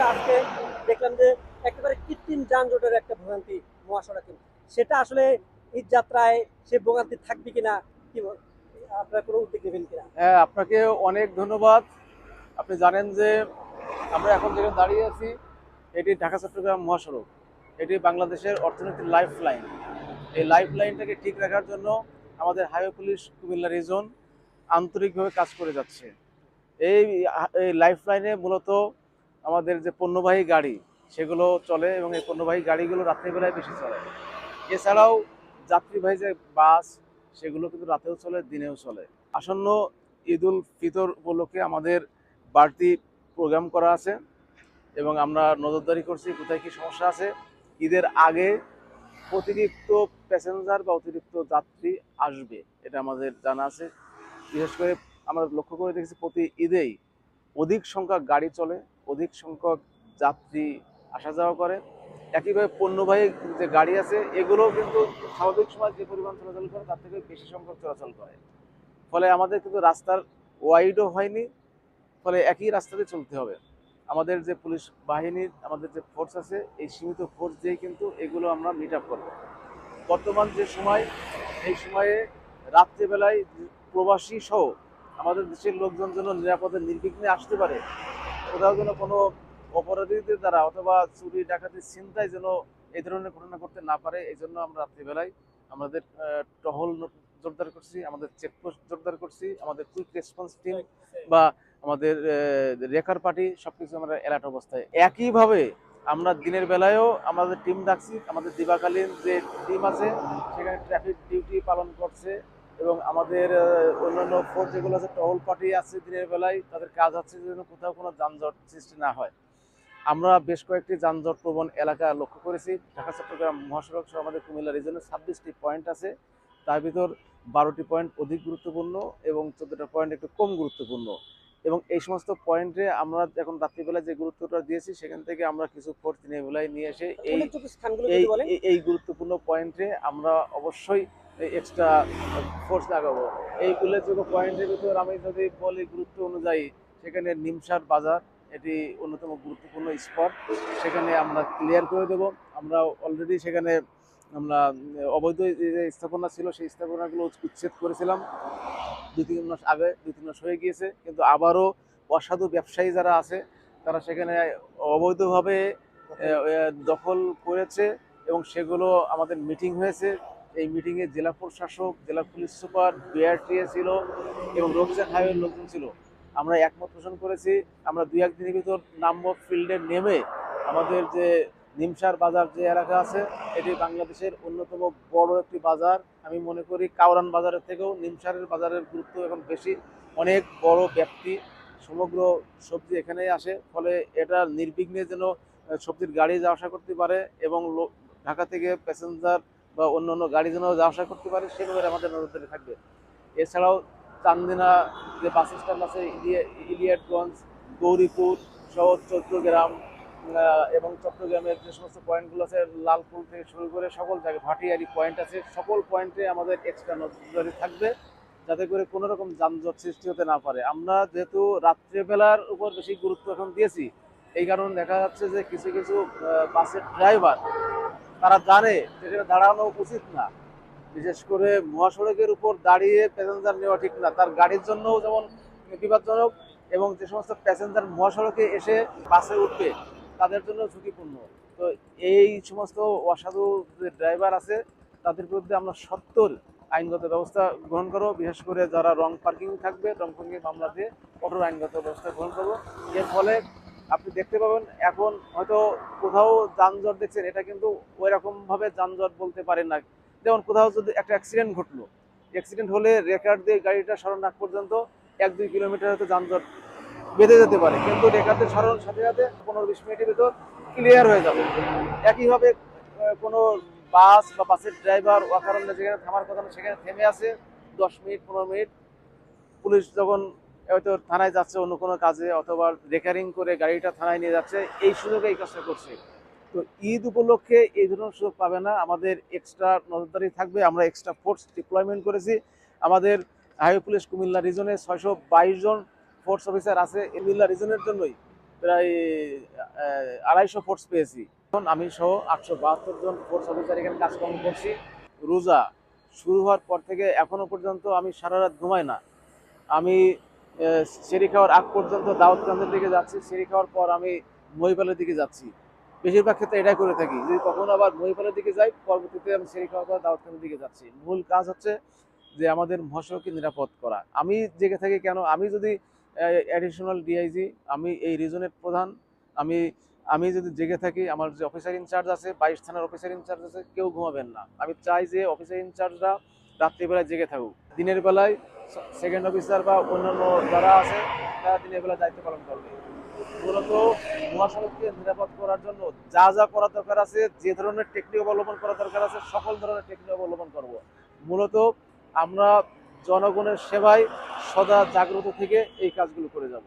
তাছাড়া আজকে দেখলাম যে একেবারে কৃত্রিম যানজটের একটা ভোগান্তি মহাসড়কে। সেটা আসলে ঈদ যাত্রায় সে ভোগান্তি থাকবে কিনা, কি আপনারা কোনো উদ্যোগ নেবেন কিনা? হ্যাঁ আপনাকে অনেক ধন্যবাদ। আপনি জানেন যে আমরা এখন যেখানে দাঁড়িয়ে আছি, এটি ঢাকা, চট্টগ্রাম মহাসড়ক। এটি বাংলাদেশের অর্থনীতির লাইফ লাইন এই লাইফ লাইনটাকে ঠিক রাখার জন্য আমাদের হাইওয়ে পুলিশ কুমিল্লা রিজন আন্তরিকভাবে কাজ করে যাচ্ছে। এই লাইফ লাইনে মূলত আমাদের যে পণ্যবাহী গাড়ি, সেগুলো চলে এবং এই পণ্যবাহী গাড়িগুলো রাত্রিবেলায় বেশি চলে। এছাড়াও যাত্রীবাহী যে বাস, সেগুলো কিন্তু রাতেও চলে, দিনেও চলে। আসন্ন ঈদ উল ফিতর উপলক্ষে আমাদের বাড়তি প্রোগ্রাম করা আছে এবং আমরা নজরদারি করছি কোথায় কী সমস্যা আছে। ঈদের আগে অতিরিক্ত প্যাসেঞ্জার বা অতিরিক্ত যাত্রী আসবে, এটা আমাদের জানা আছে। বিশেষ করে আমরা লক্ষ্য করে দেখেছি প্রতি ঈদেই অধিক সংখ্যক গাড়ি চলে অধিক সংখ্যক যাত্রী আসা যাওয়া করে। একইভাবে পণ্যবাহী যে গাড়ি আছে, এগুলোও কিন্তু স্বাভাবিক সময় যে পরিমাণ চলাচল করে, তার থেকে বেশি সংখ্যক চলাচল করে। ফলে আমাদের কিন্তু রাস্তার ওয়াইডও হয়নি, ফলে একই রাস্তাতে চলতে হবে। আমাদের যে পুলিশ বাহিনীর, আমাদের যে ফোর্স আছে, এই সীমিত ফোর্স দিয়েই কিন্তু এগুলো আমরা মিট আপ করব। বর্তমান যে সময়, এই সময়ে রাত্রেবেলায় প্রবাসী সহ আমাদের দেশের লোকজন যেন নিরাপদে নির্বিঘ্নে আসতে পারে কোথাও যেন কোনো অপরাধীদের দ্বারা অথবা চুরি ডাকাতি চিন্তায় যেন এই ধরনের ঘটনা করতে না পারে, এই জন্য আমরা রাত্রিবেলায় আমাদের টহল জোরদার করছি, আমাদের চেকপোস্ট জোরদার করছি, আমাদের কুইক রেসপন্স টিম বা আমাদের রেকার পার্টি সব কিছু আমরা অ্যালার্ট অবস্থায়। একইভাবে আমরা দিনের বেলায়ও আমাদের টিম ডাকছি, আমাদের দিবাকালীন যে টিম আছে, সেখানে ট্রাফিক ডিউটি পালন করছে। এবং আমাদের অন্যান্য ফোর্স যেগুলো আছে টহল পার্টি আছে দিনের বেলায় তাদের কাজ হচ্ছে যেন কোথাও কোনো যানজট সৃষ্টি না হয়। আমরা বেশ কয়েকটি যানজট প্রবণ এলাকা লক্ষ্য করেছি। ঢাকা চট্টগ্রাম মহাসড়ক সহ আমাদের কুমিল্লা রিজনে ছাব্বিশটি পয়েন্ট আছে। তার ভিতর বারোটি পয়েন্ট অধিক গুরুত্বপূর্ণ এবং চোদ্দটা পয়েন্ট একটু কম গুরুত্বপূর্ণ। এবং এই সমস্ত পয়েন্টে আমরা এখন রাত্রিবেলা যে গুরুত্বটা দিয়েছি সেখান থেকে আমরা কিছু ফোর্স দিনের বেলায় নিয়ে এসে এই- এই গুরুত্বপূর্ণ পয়েন্টে আমরা অবশ্যই এক্সট্রা ফোর্স লাগাবো। এই উল্লেখযোগ্য পয়েন্টের ভিতর আমি যদি বলি গুরুত্ব অনুযায়ী, সেখানে নিমসার বাজার এটি অন্যতম গুরুত্বপূর্ণ স্পট সেখানে আমরা ক্লিয়ার করে দেব। আমরা অলরেডি সেখানে আমরা অবৈধ যে স্থাপনা ছিল, সেই স্থাপনাগুলো উচ্ছেদ করেছিলাম। দুই তিন মাস আগে, দুই তিন মাস হয়ে গিয়েছে। কিন্তু আবারও অসাধু ব্যবসায়ী যারা আছে, তারা সেখানে অবৈধভাবে দখল করেছে এবং সেগুলো আমাদের মিটিং হয়েছে। এই মিটিংয়ে জেলা প্রশাসক, জেলা পুলিশ সুপার বিআরটিএ ছিল এবং রমজান হাইওয়ের লোকজন ছিল। আমরা একমত পোষণ করেছি, আমরা দুই একদিনের ভিতর নামবো ফিল্ডে নেমে আমাদের যে নিমসার বাজার যে এলাকা আছে, এটি বাংলাদেশের অন্যতম বড় একটি বাজার। আমি মনে করি কাউরান বাজারের থেকেও নিমসারের বাজারের গুরুত্ব এখন বেশি। অনেক বড় ব্যক্তি সমগ্র সবজি এখানেই আসে, ফলে এটা নির্বিঘ্নে যেন সবজির গাড়ি যাওয়া আসা করতে পারে এবং ঢাকা থেকে প্যাসেঞ্জার বা অন্য অন্য গাড়ি যেন আসা করতে পারে সে ব্যাপারে আমাদের নজরদারি থাকবে। এছাড়াও চান্দিনা যে বাস স্ট্যান্ড আছে, ইলিয়া- ইলিয়াটগঞ্জ গৌরীপুর সহ চট্টগ্রাম এবং চট্টগ্রামের যে সমস্ত পয়েন্টগুলো আছে লালপুর থেকে শুরু করে সকল জায়গায়, ভাটিয়ারি পয়েন্ট আছে, সকল পয়েন্টে আমাদের এক্সট্রা নজরদারি থাকবে, যাতে করে কোনো রকম যানজট সৃষ্টি হতে না পারে। আমরা যেহেতু রাত্রেবেলার উপর বেশি গুরুত্ব এখন দিয়েছি, এই কারণে দেখা যাচ্ছে যে কিছু কিছু বাসের ড্রাইভার তারা জানে যে এখানে দাঁড়ানো উচিত না। বিশেষ করে মহাসড়কের উপর দাঁড়িয়ে প্যাসেঞ্জার নেওয়া ঠিক না। তার গাড়ির জন্যও যেমন বিপজ্জনক এবং যে সমস্ত প্যাসেঞ্জার মহাসড়কে এসে বাসে উঠবে, তাদের জন্য ঝুঁকিপূর্ণ। তো এই সমস্ত অসাধু যে ড্রাইভার আছে, তাদের বিরুদ্ধে আমরা সত্তর আইনগত ব্যবস্থা গ্রহণ করব। বিশেষ করে যারা রং পার্কিং থাকবে, রং পার্কিং মামলা দিয়ে কঠোর আইনগত ব্যবস্থা গ্রহণ করব। এর ফলে আপনি দেখতে পাবেন, এখন হয়তো কোথাও যানজট দেখছেন, এটা কিন্তু ওই রকম ভাবে যানজট বলতে পারেন না। যেমন কোথাও যদি একটা অ্যাক্সিডেন্ট ঘটলো অ্যাক্সিডেন্ট হলে রেকার্ড দিয়ে গাড়িটা সরানোর আগ পর্যন্ত এক দুই কিলোমিটার হয়তো যানজট বেঁধে যেতে পারে। কিন্তু রেকার্ড দিয়ে সরানোর সাথে সাথে পনেরো বিশ মিনিটের ভিতর ক্লিয়ার হয়ে যাবে। একইভাবে কোনো বাস বা বাসের ড্রাইভার অকারণে যেখানে থামার কথা সেখানে থেমে আছে দশ মিনিট, পনেরো মিনিট। পুলিশ যখন হয়তো থানায় যাচ্ছে, অন্য কোনো কাজে, অথবা রেকারিং করে গাড়িটা থানায় নিয়ে যাচ্ছে, এই সুযোগে এই কাজটা করছে। তো ঈদ উপলক্ষে এই ধরনের সুযোগ পাবে না। আমাদের এক্সট্রা নজরদারি থাকবে। আমরা এক্সট্রা ফোর্স ডিপ্লয়মেন্ট করেছি। আমাদের হাইওয়ে পুলিশ কুমিল্লা রিজনে ছয়শো বাইশ জন ফোর্স অফিসার আছে। কুমিল্লা রিজনের জন্যই প্রায় আড়াইশো ফোর্স পেয়েছি। এখন আমি সহ আটশো বাহাত্তর জন ফোর্স অফিসার এখানে কাজকর্ম করছি। রোজা শুরু হওয়ার পর থেকে এখনও পর্যন্ত আমি সারা রাত ঘুমাই না। আমি সেরি খাওয়ার আগ পর্যন্ত দাউদকান্দের দিকে যাচ্ছি সেরি খাওয়ার পর আমি মহিপালের দিকে যাচ্ছি। বেশিরভাগ ক্ষেত্রে এটাই করে থাকি। যদি কখনো আবার মহিপালের দিকে যাই, পরবর্তীতে আমি সেরি খাওয়ার পর দাউদকান্দের দিকে যাচ্ছি। মূল কাজ হচ্ছে যে আমাদের মহাসড়ককে নিরাপদ করা। আমি জেগে থাকি কেন? আমি যদি অ্যাডিশনাল ডিআইজি আমি এই রিজনের প্রধান, আমি আমি যদি জেগে থাকি, আমার যে অফিসার ইনচার্জ আছে, বাইশ থানার অফিসার ইনচার্জ আছে, কেউ ঘুমাবেন না। আমি চাই যে অফিসার ইনচার্জরা রাত্রিবেলায় জেগে থাকুক। দিনের বেলায় সেকেন্ড অফিসার বা অন্যান্য যারা আছে, তারা দিনের বেলায় দায়িত্ব পালন করবে। মূলত মহাসড়ককে নিরাপদ করার জন্য যা যা করা দরকার আছে, যে ধরনের টেকনিক অবলম্বন করা দরকার আছে, সকল ধরনের টেকনিক অবলম্বন করব। মূলত আমরা জনগণের সেবায় সদা জাগ্রত থেকে এই কাজগুলো করে যাব।